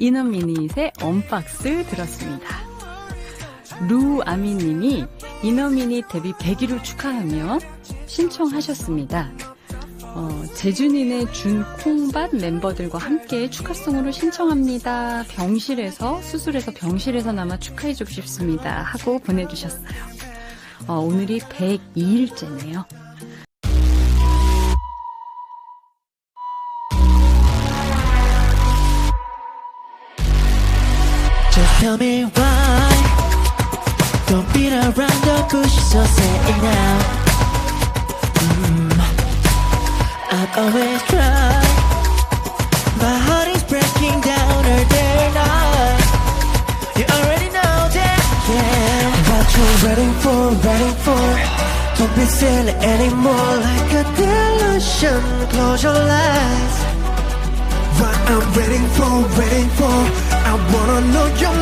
이너미닛의 언박스 들었습니다. 루아미님이 이너미닛 데뷔 100일을 축하하며 신청하셨습니다. 어, 재준이네 준콩밭 멤버들과 함께 축하송으로 신청합니다. 병실에서, 수술해서 병실에서나마 축하해 주고 싶습니다. 하고 보내주셨어요. 어, 오늘이 102일째네요. Tell me why. Don't beat around the bush, so say it now. Mm, I've always tried. My heart is breaking down or day or night. You already know that, yeah. What you waiting for, waiting for? Don't be silly anymore, like a delusion. Close your eyes. What I'm waiting for, waiting for I wanna know your